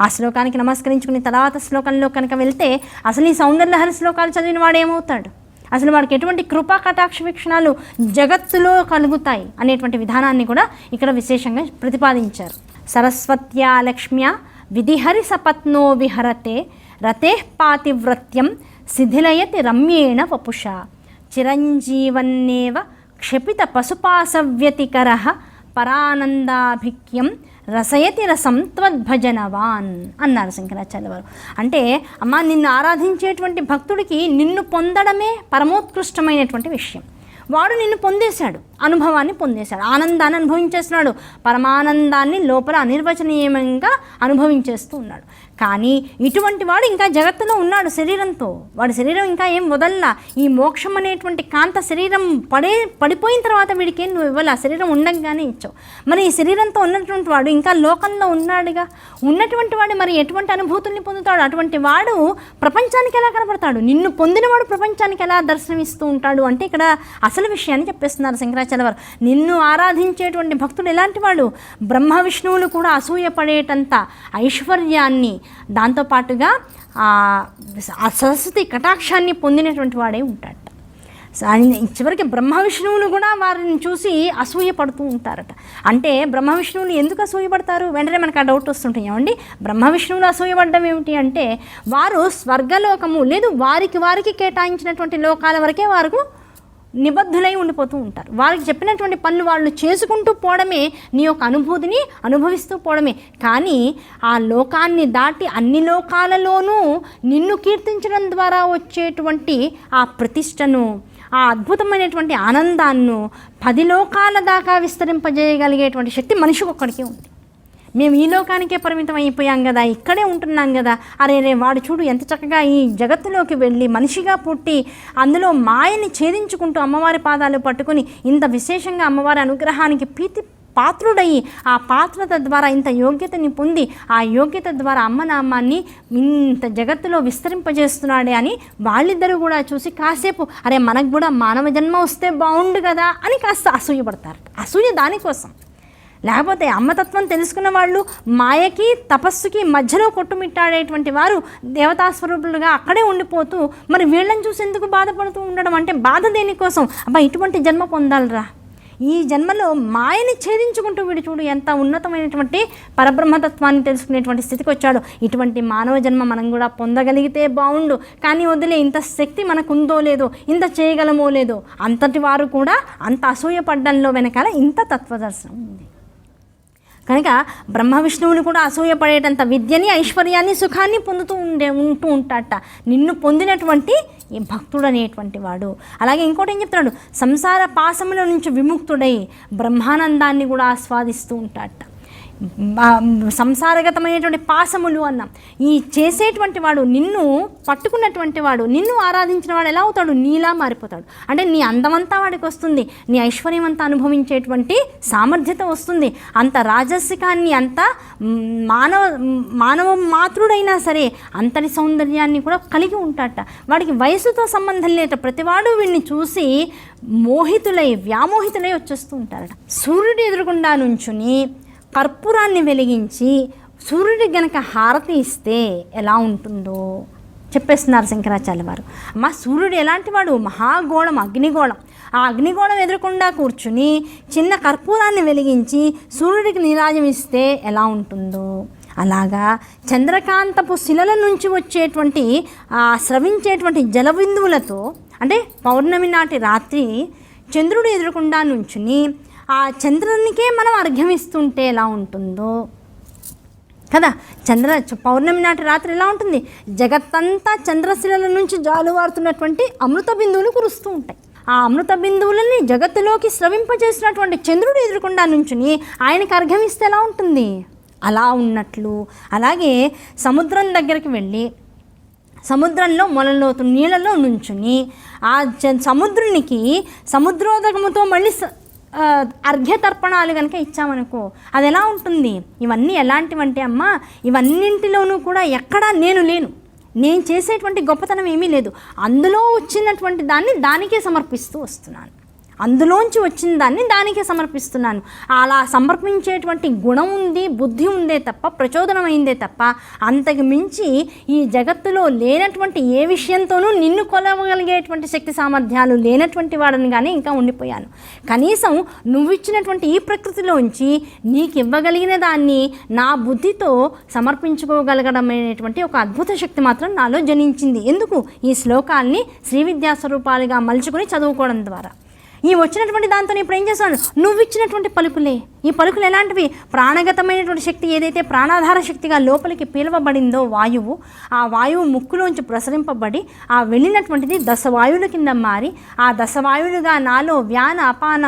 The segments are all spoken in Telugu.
ఆ శ్లోకానికి నమస్కరించుకుని తర్వాత శ్లోకంలో కనుక వెళ్తే అసలు ఈ సౌందర్యలహరి శ్లోకాలు చదివిన వాడు ఏమవుతాడు? అసలు వాడికి ఎటువంటి కృపా కటాక్ష వీక్షణాలు జగత్తులో కలుగుతాయి అనేటువంటి విధానాన్ని కూడా ఇక్కడ విశేషంగా ప్రతిపాదించారు. సరస్వత్యా లక్ష్మ్యా విధిహరి సపత్నో విహరతే రతే పాతివ్రత్యం శిథిలయతి రమ్యేణ వపుష. చిరంజీవన్నేవ క్షపిత పశుపాసవ్యతికర పరానందాభిక్యం రసయతి రసం త్వద్భజనవాన్ అన్నారు శంకరాచార్య వారు అంటే అమ్మ నిన్ను ఆరాధించేటువంటి భక్తుడికి నిన్ను పొందడమే పరమోత్కృష్టమైనటువంటి విషయం. వాడు నిన్ను పొందేశాడు. అనుభవాన్ని పొందేశాడు. ఆనందాన్ని అనుభవించేస్తున్నాడు. పరమానందాన్ని లోపల అనిర్వచనీయంగా అనుభవించేస్తూ ఉన్నాడు. కానీ ఇటువంటి వాడు ఇంకా జగత్తులో ఉన్నాడు శరీరంతో. వాడి శరీరం ఇంకా ఏం వదల్లా? ఈ మోక్షం అనేటువంటి కాంత శరీరం పడే పడిపోయిన తర్వాత వీడికి ఏం నువ్వు ఇవ్వాలి? ఆ శరీరం ఉండగానే ఇచ్చావు. మరి ఈ శరీరంతో ఉన్నటువంటి వాడు ఇంకా లోకంలో ఉన్నాడుగా? ఉన్నటువంటి వాడు మరి ఎటువంటి అనుభూతుల్ని పొందుతాడు? అటువంటి వాడు ప్రపంచానికి ఎలా కనపడతాడు? నిన్ను పొందినవాడు ప్రపంచానికి ఎలా దర్శనమిస్తూ ఉంటాడు? అంటే ఇక్కడ అసలు విషయాన్ని చెప్పేస్తున్నారు శంకరాచార్య వారు నిన్ను ఆరాధించేటువంటి భక్తుడు ఎలాంటి వాళ్ళు బ్రహ్మ విష్ణువులు కూడా అసూయపడేటంత ఐశ్వర్యాన్ని దాంతోపాటుగా ఆ సరస్వతి కటాక్షాన్ని పొందినటువంటి వాడే ఉంటాడు చివరికి బ్రహ్మ విష్ణువులు కూడా వారిని చూసి అసూయ పడుతూ ఉంటారట. అంటే బ్రహ్మ విష్ణువులు ఎందుకు అసూయపడతారు వెంటనే మనకు ఆ డౌట్ వస్తుంటాయి ఏమండి? బ్రహ్మ విష్ణువులు అసూయపడడం ఏమిటి అంటే వారు స్వర్గలోకము లేదు వారికి వారికి కేటాయించినటువంటి లోకాల వరకే వారు నిబద్ధులై ఉండిపోతూ ఉంటారు. వారికి చెప్పినటువంటి పనులు వాళ్ళు చేసుకుంటూ పోవడమే నీ యొక్క అనుభూతిని అనుభవిస్తూ పోవడమే. కానీ ఆ లోకాన్ని దాటి అన్ని లోకాలలోనూ నిన్ను కీర్తించడం ద్వారా వచ్చేటువంటి ఆ ప్రతిష్టను ఆ అద్భుతమైనటువంటి ఆనందాన్ని పది లోకాల దాకా విస్తరింపజేయగలిగేటువంటి శక్తి మనిషికి ఒక్కడికే ఉంది. మేము ఈ లోకానికే పరిమితం అయిపోయాం కదా ఇక్కడే ఉంటున్నాం కదా. అరే రే వాడు చూడు ఎంత చక్కగా ఈ జగత్తులోకి వెళ్ళి మనిషిగా పుట్టి అందులో మాయని ఛేదించుకుంటూ అమ్మవారి పాదాలు పట్టుకుని ఇంత విశేషంగా అమ్మవారి అనుగ్రహానికి ప్రీతి పాత్రుడయి ఆ పాత్రత ద్వారా ఇంత యోగ్యతని పొంది ఆ యోగ్యత ద్వారా అమ్మనామాన్ని ఇంత జగత్తులో విస్తరింపజేస్తున్నాడే అని వాళ్ళిద్దరూ కూడా చూసి కాసేపు అరే మనకు కూడా మానవ జన్మ వస్తే బాగుండు కదా అని కాస్త అసూయపడతారు. అసూయ దానికోసం. లేకపోతే అమ్మతత్వం తెలుసుకున్న వాళ్ళు మాయకి తపస్సుకి మధ్యలో కొట్టుమిట్టాడేటువంటి వారు దేవతాస్వరూపులుగా అక్కడే ఉండిపోతూ మరి వీళ్ళని చూసి ఎందుకు బాధపడుతూ ఉండడం అంటే బాధ దేనికోసం? అబ్బా ఇటువంటి జన్మ పొందాలిరా. ఈ జన్మలో మాయని ఛేదించుకుంటూ వీడు చూడు ఎంత ఉన్నతమైనటువంటి పరబ్రహ్మతత్వాన్ని తెలుసుకునేటువంటి స్థితికి వచ్చాడు. ఇటువంటి మానవ జన్మ మనం కూడా పొందగలిగితే బాగుండు కానీ వదిలే ఇంత శక్తి మనకు ఉందో లేదో ఇంత చేయగలమో లేదో అంతటి వారు కూడా అంత అసూయపడ్డంలో వెనకాల ఇంత తత్వదర్శనం ఉంది. కనుక బ్రహ్మ విష్ణువులు కూడా అసూయపడేటంత విద్యని ఐశ్వర్యాన్ని సుఖాన్ని పొందుతూ ఉండే ఉంటూ ఉంటాట నిన్ను పొందినటువంటి ఈ భక్తుడు అనేటువంటి వాడు. అలాగే ఇంకోటి ఏం చెప్తున్నాడు? సంసార పాశముల నుంచి విముక్తుడై బ్రహ్మానందాన్ని కూడా ఆస్వాదిస్తూ ఉంటాట సంసారగతమైనటువంటి పాసములు అన్నాం. ఈ చేసేటువంటి వాడు నిన్ను పట్టుకున్నటువంటి వాడు నిన్ను ఆరాధించిన వాడు ఎలా అవుతాడు? నీలా మారిపోతాడు. అంటే నీ అందమంతా వాడికి వస్తుంది. నీ ఐశ్వర్యం అంతా అనుభవించేటువంటి సామర్థ్యత వస్తుంది. అంత రాజసికాన్ని అంత మానవ మానవ మాతృడైనా సరే అంతటి సౌందర్యాన్ని కూడా కలిగి ఉంటాడట వాడికి వయసుతో సంబంధం లేట ప్రతివాడు వీడిని చూసి మోహితులై వ్యామోహితులై వచ్చేస్తూ ఉంటారట. సూర్యుడు ఎదురుగుండా నుంచుని కర్పూరాన్ని వెలిగించి సూర్యుడికి గనక హారతి ఇస్తే ఎలా ఉంటుందో చెప్పేస్తున్నారు శంకరాచార్య వారు. మా సూర్యుడు ఎలాంటి వాడు? మహాగోళం అగ్నిగోళం. ఆ అగ్నిగోళం ఎదురకుండా కూర్చుని చిన్న కర్పూరాన్ని వెలిగించి సూర్యుడికి నీరాజం ఇస్తే ఎలా ఉంటుందో. అలాగా చంద్రకాంతపు శిలల నుంచి వచ్చేటువంటి స్రవించేటువంటి జలబిందువులతో అంటే పౌర్ణమి నాటి రాత్రి చంద్రుడు ఎదురకుండా నుంచుని ఆ చంద్రునికే మనం అర్ఘ్యం ఇస్తుంటే ఎలా ఉంటుందో? కదా? చంద్ర చ- పౌర్ణమి నాటి రాత్రి ఎలా ఉంటుంది? జగత్తంతా చంద్రశిలల నుంచి జాలువారుతున్నటువంటి అమృత బిందువులు కురుస్తూ ఉంటాయి. ఆ అమృత బిందువులని జగత్తులోకి స్రవింపజేసినటువంటి చంద్రుడు ఎదురుకుండా నుంచుని ఆయనకి అర్ఘ్యం ఇస్తే ఎలా ఉంటుంది? అలా ఉన్నట్లు. అలాగే సముద్రం దగ్గరికి వెళ్ళి సముద్రంలో మొలలోతు నీళ్ళలో నుంచుని ఆ చ- సముద్రునికి సముద్రోదకముతో మళ్ళీ అర్ఘ్యతర్పణాలు కనుక ఇచ్చామనుకో అది ఎలా ఉంటుంది? ఇవన్నీ ఎలాంటివంటే అమ్మ ఇవన్నింటిలోనూ కూడా ఎక్కడా నేను లేను. నేను చేసేటువంటి గొప్పతనం ఏమీ లేదు. అందులో వచ్చినటువంటి దాన్ని దానికే సమర్పిస్తూ వస్తున్నాను. అందులోంచి వచ్చిన దాన్ని దానికే సమర్పిస్తున్నాను. అలా సమర్పించేటువంటి గుణం ఉంది బుద్ధి ఉందే తప్ప ప్రచోదనమైందే తప్ప అంతకు మించి ఈ జగత్తులో లేనటువంటి ఏ విషయంతోనూ నిన్ను కొలవగలిగేటువంటి శక్తి సామర్థ్యాలు లేనటువంటి వాడని కానీ ఇంకా ఉండిపోయాను. కనీసం నువ్వు ఇచ్చినటువంటి ఈ ప్రకృతిలోంచి నీకు ఇవ్వగలిగిన దాన్ని నా బుద్ధితో సమర్పించుకోగలగడం అనేటువంటి ఒక అద్భుత శక్తి మాత్రం నాలో జనించింది. ఎందుకు? ఈ శ్లోకాల్ని శ్రీ విద్యాస్వరూపాలుగా స్వరూపాలుగా చదువుకోవడం ద్వారా. ఈ వచ్చినటువంటి దాంతో నేను ఇప్పుడు ఏం చేస్తాను నువ్వు ఇచ్చినటువంటి పలుకులే. ఈ పలుకులు ఎలాంటివి? ప్రాణగతమైనటువంటి శక్తి ఏదైతే ప్రాణాధార శక్తిగా లోపలికి పీలవబడిందో వాయువు ఆ వాయువు ముక్కులోంచి ప్రసరింపబడి ఆ వెళ్ళినటువంటిది దశవాయువుల కింద మారి ఆ దశవాయువులుగా నాలో వ్యాన అపాన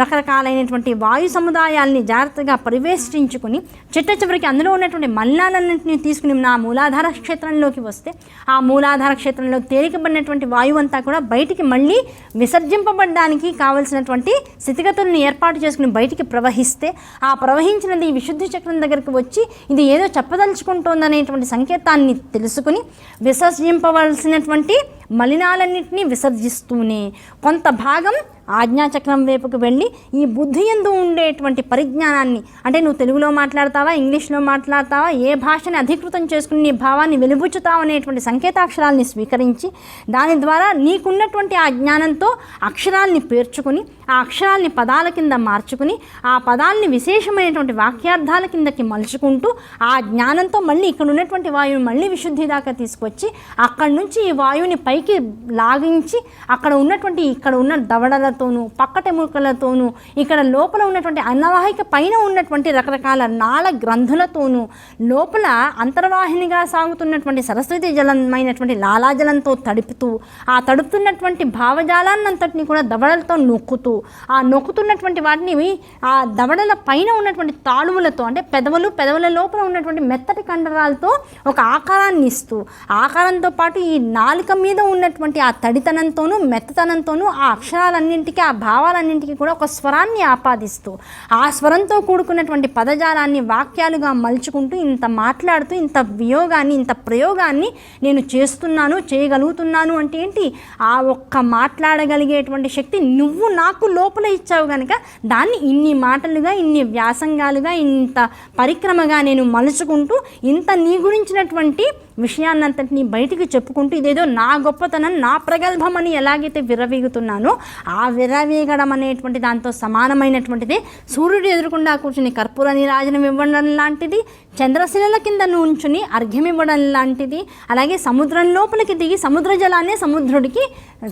రకరకాలైనటువంటి వాయు సముదాయాల్ని జాగ్రత్తగా పరివేష్టించుకుని చిట్ట చివరికి అందులో ఉన్నటువంటి మలినాలన్నింటినీ తీసుకుని నా మూలాధార క్షేత్రంలోకి వస్తే ఆ మూలాధార క్షేత్రంలో తేలికబడినటువంటి వాయువు అంతా కూడా బయటికి మళ్ళీ విసర్జింపబడడానికి కావలసినటువంటి స్థితిగతులను ఏర్పాటు చేసుకుని బయటికి ప్రవహిస్తే ఆ ప్రవహించినది ఈ విశుద్ధి చక్రం దగ్గరికి వచ్చి ఇది ఏదో చెప్పదలుచుకుంటోందనేటువంటి సంకేతాన్ని తెలుసుకుని విసర్జింపవలసినటువంటి మలినాలన్నింటినీ విసర్జిస్తూనే కొంత భాగం ఆజ్ఞాచక్రం వైపుకు వెళ్ళి ఈ బుద్ధి ఎందు ఉండేటువంటి పరిజ్ఞానాన్ని అంటే నువ్వు తెలుగులో మాట్లాడతావా ఇంగ్లీష్లో మాట్లాడతావా ఏ భాషని అధికృతం చేసుకుని నీ భావాన్ని వెలుబుచ్చుతావు అనేటువంటి సంకేతాక్షరాల్ని స్వీకరించి దాని ద్వారా నీకున్నటువంటి ఆ జ్ఞానంతో అక్షరాల్ని పేర్చుకుని ఆ అక్షరాల్ని పదాల కింద మార్చుకుని ఆ పదాల్ని విశేషమైనటువంటి వాక్యార్థాల కిందకి మలుచుకుంటూ ఆ జ్ఞానంతో మళ్ళీ ఇక్కడ ఉన్నటువంటి వాయువుని మళ్ళీ విశుద్ధి దాకా తీసుకొచ్చి అక్కడి నుంచి ఈ వాయువుని పైకి లాగించి అక్కడ ఉన్నటువంటి ఇక్కడ ఉన్న దవడల దవడలతోనూ పక్కటెముకలతోనూ ఇక్కడ లోపల ఉన్నటువంటి అన్నవాహిక పైన ఉన్నటువంటి రకరకాల నాళ గ్రంథులతోనూ లోపల అంతర్వాహినిగా సాగుతున్నటువంటి సరస్వతి జలమైనటువంటి లాలాజలంతో తడుపుతూ ఆ తడుపుతున్నటువంటి భావజాలాన్నంతటిని కూడా దవడలతో నొక్కుతూ ఆ నొక్కుతున్నటువంటి వాటిని ఆ దవడల పైన ఉన్నటువంటి తాళువులతో అంటే పెదవులు పెదవుల లోపల ఉన్నటువంటి మెత్తటి కండరాలతో ఒక ఆకారాన్ని ఇస్తూ ఆకారంతో పాటు ఈ నాలుక మీద ఉన్నటువంటి ఆ తడితనంతోనూ మెత్తతనంతోనూ ఆ అక్షరాలన్నింటి అక్షరాలన్నింటికి ఆ భావాలన్నింటికి కూడా ఒక స్వరాన్ని ఆపాదిస్తూ ఆ స్వరంతో కూడుకున్నటువంటి పదజాలాన్ని వాక్యాలుగా మలుచుకుంటూ ఇంత మాట్లాడుతూ ఇంత వియోగాన్ని ఇంత ప్రయోగాన్ని నేను చేస్తున్నాను చేయగలుగుతున్నాను అంటే ఏంటి? ఆ ఒక్క మాట్లాడగలిగేటువంటి శక్తి నువ్వు నాకు లోపల ఇచ్చావు కనుక దాన్ని ఇన్ని మాటలుగా ఇన్ని వ్యాసంగాలుగా ఇంత పరిక్రమగా నేను మలుచుకుంటూ ఇంత నీ గురించినటువంటి విషయాన్నంతటినీ బయటికి చెప్పుకుంటూ ఇదేదో నా గొప్పతనం నా ప్రగల్భం అని ఎలాగైతే విరవీగుతున్నానో ఆ విరవీగడం అనేటువంటి దాంతో సమానమైనటువంటిది సూర్యుడు ఎదురుకుండా కూర్చుని కర్పూర నీరాజనం ఇవ్వడం లాంటిది చంద్రశిలల కింద నుంచుని అర్ఘ్యం ఇవ్వడం లాంటిది అలాగే సముద్రం లోపలికి దిగి సముద్ర జలాన్ని సముద్రుడికి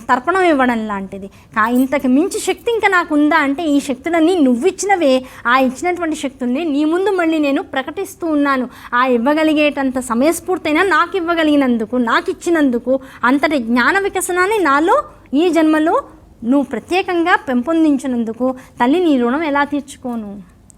తర్పణం ఇవ్వడం లాంటిది. కా ఇంతకు మించి శక్తి ఇంకా నాకు ఉందా అంటే ఈ శక్తులన్నీ నువ్విచ్చినవే ఆ ఇచ్చినటువంటి శక్తుల్ని నీ ముందు మళ్ళీ నేను ప్రకటిస్తూ ఉన్నాను. ఆ ఇవ్వగలిగేటంత సమయస్ఫూర్తైన నాకు ఇవ్వగలిగినందుకు నాకు ఇచ్చినందుకు అంతటి జ్ఞాన వికసనాన్ని నాలో ఈ జన్మలో నువ్వు ప్రత్యేకంగా పెంపొందించినందుకు తల్లి నీ రుణం ఎలా తీర్చుకోను?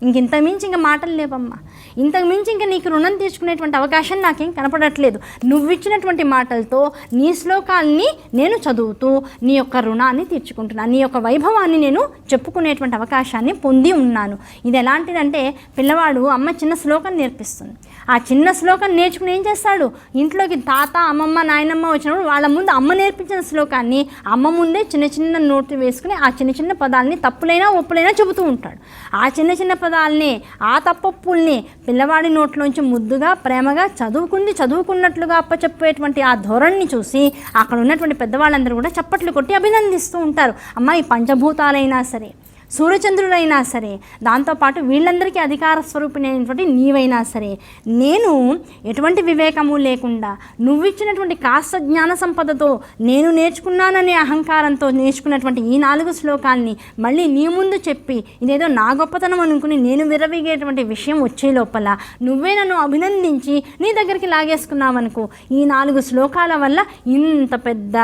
ఇంకింత మించి ఇంకా మాటలు లేవమ్మా. ఇంతకు మించి ఇంకా నీకు రుణం తీర్చుకునేటువంటి అవకాశం నాకేం కనపడట్లేదు. నువ్వు ఇచ్చినటువంటి మాటలతో నీ శ్లోకాల్ని నేను చదువుతూ నీ యొక్క రుణాన్ని తీర్చుకుంటున్నాను నీ యొక్క వైభవాన్ని నేను చెప్పుకునేటువంటి అవకాశాన్ని పొంది ఉన్నాను. ఇది ఎలాంటిదంటే పిల్లవాడు అమ్మ చిన్న శ్లోకం నేర్పిస్తుంది. ఆ చిన్న శ్లోకం నేర్చుకుని ఏం చేస్తాడు? ఇంట్లోకి తాత అమ్మమ్మ నాయనమ్మ వచ్చినప్పుడు వాళ్ళ ముందు అమ్మ నేర్పించిన శ్లోకాన్ని అమ్మ ముందే చిన్న చిన్న నోట్ వేసుకుని ఆ చిన్న చిన్న పదాలని తప్పులైనా ఒప్పులైనా చెబుతూ ఉంటాడు. ఆ చిన్న చిన్న పదాలని ఆ తప్పప్పుల్ని పిల్లవాడి నోట్లోంచి ముద్దుగా ప్రేమగా చదువుకుంది చదువుకున్నట్లుగా అప్పచెప్పేటువంటి ఆ ధోరణిని చూసి అక్కడ ఉన్నటువంటి పెద్దవాళ్ళందరూ కూడా చప్పట్లు కొట్టి అభినందిస్తూ ఉంటారు. అమ్మ ఈ పంచభూతాలైనా సరే సూర్యచంద్రుడైనా సరే దాంతోపాటు వీళ్ళందరికీ అధికార స్వరూపిణైనటువంటి నీవైనా సరే నేను ఎటువంటి వివేకము లేకుండా నువ్వు ఇచ్చినటువంటి కాస్త జ్ఞాన సంపదతో నేను నేర్చుకున్నాననే అహంకారంతో నేర్చుకున్నటువంటి ఈ నాలుగు శ్లోకాల్ని మళ్ళీ నీ ముందు చెప్పి ఇదేదో నా గొప్పతనం అనుకుని నేను విరవీగేటువంటి విషయం వచ్చే లోపల నువ్వే నన్ను అభినందించి నీ దగ్గరికి లాగేసుకున్నావనుకో ఈ నాలుగు శ్లోకాల వల్ల ఇంత పెద్ద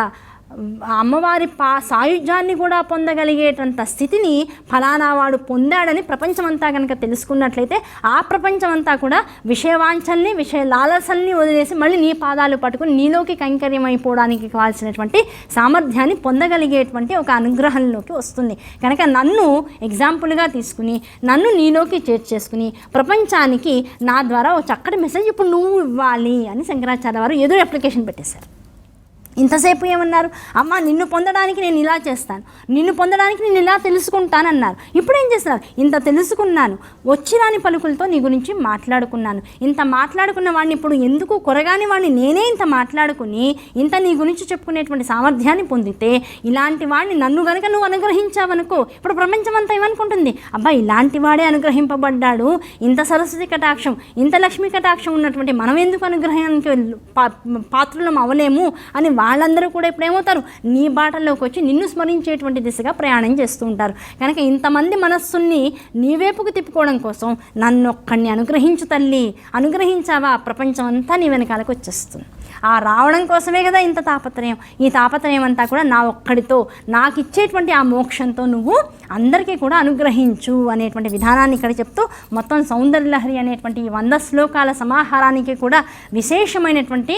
అమ్మవారి పా సాయుధ్యాన్ని కూడా పొందగలిగేటంత స్థితిని ఫలానా వాడు పొందాడని ప్రపంచమంతా కనుక తెలుసుకున్నట్లయితే ఆ ప్రపంచమంతా కూడా విషయవాంఛల్ని విషయ లాలసల్ని వదిలేసి మళ్ళీ నీ పాదాలు పట్టుకుని నీలోకి కైంకర్యం అయిపోవడానికి కావాల్సినటువంటి సామర్థ్యాన్ని పొందగలిగేటువంటి ఒక అనుగ్రహంలోకి వస్తుంది. కనుక నన్ను ఎగ్జాంపుల్గా తీసుకుని నన్ను నీలోకి చేర్చేసుకుని ప్రపంచానికి నా ద్వారా ఒక చక్కటి మెసేజ్ ఇప్పుడు నువ్వు ఇవ్వాలి అని శంకరాచార్య వారు ఏదో అప్లికేషన్ పెట్టేశారు. ఇంతసేపు ఏమన్నారు? అమ్మ నిన్ను పొందడానికి నేను ఇలా చేస్తాను. నిన్ను పొందడానికి నేను ఇలా తెలుసుకుంటానన్నారు. ఇప్పుడు ఏం చేస్తున్నారు ఇంత తెలుసుకున్నాను. వచ్చిరాని పలుకులతో నీ గురించి మాట్లాడుకున్నాను. ఇంత మాట్లాడుకున్న వాడిని ఇప్పుడు ఎందుకు కొరగాని వాడిని నేనే ఇంత మాట్లాడుకుని ఇంత నీ గురించి చెప్పుకునేటువంటి సామర్థ్యాన్ని పొందితే ఇలాంటి వాడిని నన్ను గనుక నువ్వు అనుగ్రహించావనుకో ఇప్పుడు ప్రపంచం అంతా ఏమనుకుంటుంది? అబ్బా ఇలాంటి వాడే అనుగ్రహింపబడ్డాడు. ఇంత సరస్వతి కటాక్షం ఇంత లక్ష్మీ కటాక్షం ఉన్నటువంటి మనం ఎందుకు అనుగ్రహానికి పాత్రలం అవలేము అని వాళ్ళందరూ కూడా ఇప్పుడు ఏమవుతారు? నీ బాటల్లోకి వచ్చి నిన్ను స్మరించేటువంటి దిశగా ప్రయాణం చేస్తూ ఉంటారు. కనుక ఇంతమంది మనస్సుని నీ వైపుకు తిప్పుకోవడం కోసం నన్ను ఒక్కడిని అనుగ్రహించు తల్లి. అనుగ్రహించావా? ప్రపంచం అంతా నీ వెనకాలకు వచ్చేస్తుంది. ఆ రావడం కోసమే కదా ఇంత తాపత్రయం. ఈ తాపత్రయం అంతా కూడా నా ఒక్కడితో నాకు ఇచ్చేటువంటి ఆ మోక్షంతో నువ్వు అందరికీ కూడా అనుగ్రహించు అనేటువంటి విధానాన్ని ఇక్కడ చెప్తూ మొత్తం సౌందర్యలహరి అనేటువంటి ఈ వంద శ్లోకాల సమాహారానికి కూడా విశేషమైనటువంటి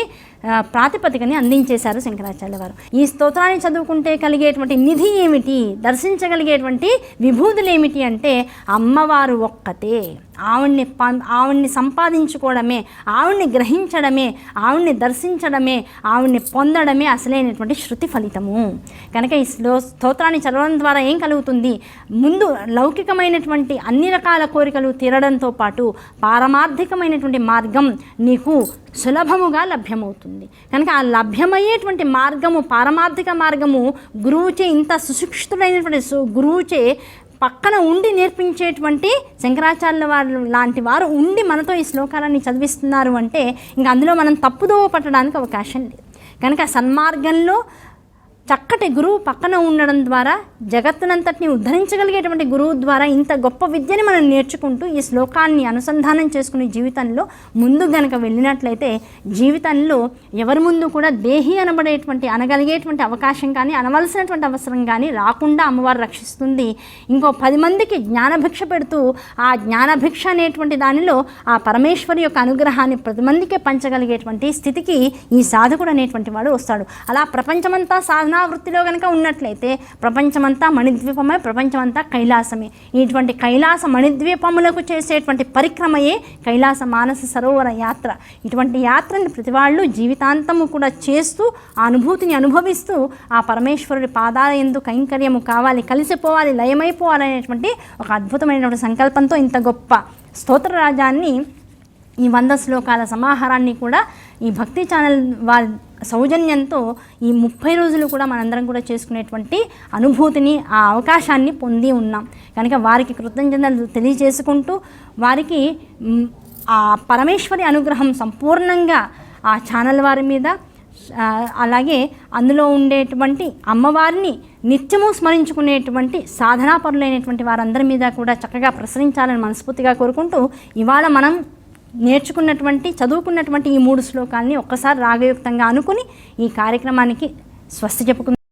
ప్రాతిపదికని అందించేశారు శంకరాచార్య వారు. ఈ స్తోత్రాన్ని చదువుకుంటే కలిగేటువంటి నిధి ఏమిటి? దర్శించగలిగేటువంటి విభూతులు ఏమిటి అంటే అమ్మవారు ఒక్కతే. ఆవిడ్ని పం ఆవిడ్ని సంపాదించుకోవడమే ఆవిడ్ని గ్రహించడమే ఆవిడ్ని దర్శించడమే ఆవిడ్ని పొందడమే అసలైనటువంటి శృతి ఫలితము. కనుక ఈ శ్లో స్తోత్రాన్ని చదవడం ద్వారా ఏం కలుగుతుంది? ముందు లౌకికమైనటువంటి అన్ని రకాల కోరికలు తీరడంతో పాటు పారమార్థికమైనటువంటి మార్గం నీకు సులభముగా లభ్యమవుతుంది. కనుక ఆ లభ్యమయ్యేటువంటి మార్గము పారమార్థిక మార్గము గురువుచే ఇంత సుశిక్షితుడైనటువంటి గురువుచే పక్కన ఉండి నేర్పించేటువంటి శంకరాచార్యుల వారు లాంటి వారు ఉండి మనతో ఈ శ్లోకాలన్నీ చదివిస్తున్నారు అంటే ఇంకా అందులో మనం తప్పుదోవ పట్టడానికి అవకాశం లేదు. కనుక సన్మార్గంలో చక్కటి గురువు పక్కన ఉండడం ద్వారా జగత్తునంతటిని ఉద్ధరించగలిగేటువంటి గురువు ద్వారా ఇంత గొప్ప విద్యని మనం నేర్చుకుంటూ ఈ శ్లోకాన్ని అనుసంధానం చేసుకునే జీవితంలో ముందు గనక వెళ్ళినట్లయితే జీవితంలో ఎవరి ముందు కూడా దేహి అనబడేటువంటి అనగలిగేటువంటి అవకాశం కానీ అనవలసినటువంటి అవసరం కానీ రాకుండా అమ్మవారు రక్షిస్తుంది. ఇంకో పది మందికి జ్ఞానభిక్ష పెడుతూ ఆ జ్ఞానభిక్ష అనేటువంటి దానిలో ఆ పరమేశ్వరి యొక్క అనుగ్రహాన్ని ప్రతి మందికే పంచగలిగేటువంటి స్థితికి ఈ సాధకుడు అనేటువంటి వాడు వస్తాడు. అలా ప్రపంచమంతా సాధన వృత్తిలో కనుక ఉన్నట్లయితే ప్రపంచమంతా మణిద్వీపమే ప్రపంచమంతా కైలాసమే. ఇటువంటి కైలాస మణిద్వీపములకు చేసేటువంటి పరిక్రమయే కైలాస మానస సరోవర యాత్ర. ఇటువంటి యాత్రని ప్రతి వాళ్ళు జీవితాంతము కూడా చేస్తూ ఆ అనుభూతిని అనుభవిస్తూ ఆ పరమేశ్వరుడి పాదాల ఎందు కైంకర్యము కావాలి కలిసిపోవాలి లయమైపోవాలనేటువంటి ఒక అద్భుతమైనటువంటి సంకల్పంతో ఇంత గొప్ప స్తోత్రరాజాన్ని ఈ వంద శ్లోకాల సమాహారాన్ని కూడా ఈ భక్తి ఛానల్ వారి సౌజన్యంతో ఈ ముప్పై రోజులు కూడా మనందరం కూడా చేసుకునేటువంటి అనుభూతిని ఆ అవకాశాన్ని పొంది ఉన్నాం. కనుక వారికి కృతజ్ఞతలు తెలియజేసుకుంటూ వారికి ఆ పరమేశ్వరి అనుగ్రహం సంపూర్ణంగా ఆ ఛానల్ వారి మీద అలాగే అందులో ఉండేటువంటి అమ్మవారిని నిత్యము స్మరించుకునేటువంటి సాధనాపరులైనటువంటి వారందరి మీద కూడా చక్కగా ప్రసరించాలని మనస్ఫూర్తిగా కోరుకుంటూ ఇవాళ మనం నేర్చుకున్నటువంటి చదువుకున్నటువంటి ఈ మూడు శ్లోకాల్ని ఒక్కసారి రాగయుక్తంగా అనుకుని ఈ కార్యక్రమానికి స్వస్తి చెప్పుకుందాం.